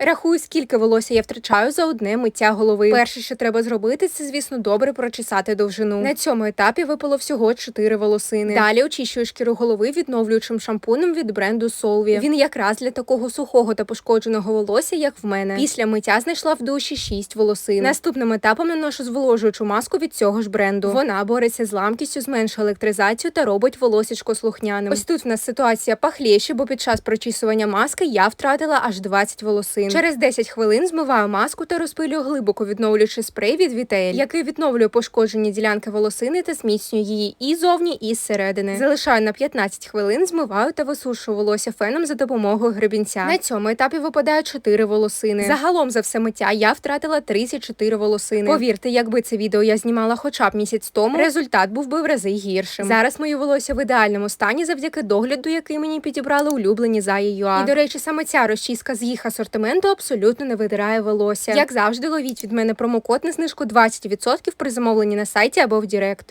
Рахую, скільки волосся я втрачаю за одне миття голови. Перше, що треба зробити, це звісно добре прочесати довжину. На цьому етапі випало всього 4 волосини. Далі очищую шкіру голови відновлюючим шампунем від бренду Solvia. Він якраз для такого сухого та пошкодженого волосся, як в мене. Після миття знайшла в душі 6 волосин. Наступним етапом наношу зволожуючу маску від цього ж бренду. Вона бореться з ламкістю, зменшує електризацію та робить волосечко слухняним. Ось тут в нас ситуація пахлєще, бо під час прочісування маски я втратила аж 20 волосин. Через 10 хвилин змиваю маску та розпилюю глибоко відновлюючий спрей від Вітель, який відновлює пошкоджені ділянки волосини та зміцнює її і зовні, і зсередини. Залишаю на 15 хвилин, змиваю та висушую волосся феном за допомогою гребінця. На цьому етапі випадає 4 волосини. Загалом за все миття я втратила 34 волосини. Повірте, якби це відео я знімала хоча б місяць тому, результат був би в рази гіршим. Зараз моє волосся в ідеальному стані завдяки догляду, який мені підібрали улюблені Зая.ua. І до речі, саме ця розчіска з їх асортименту абсолютно не видирає волосся. Як завжди, ловіть від мене промокод на знижку 20% при замовленні на сайті або в Дірект.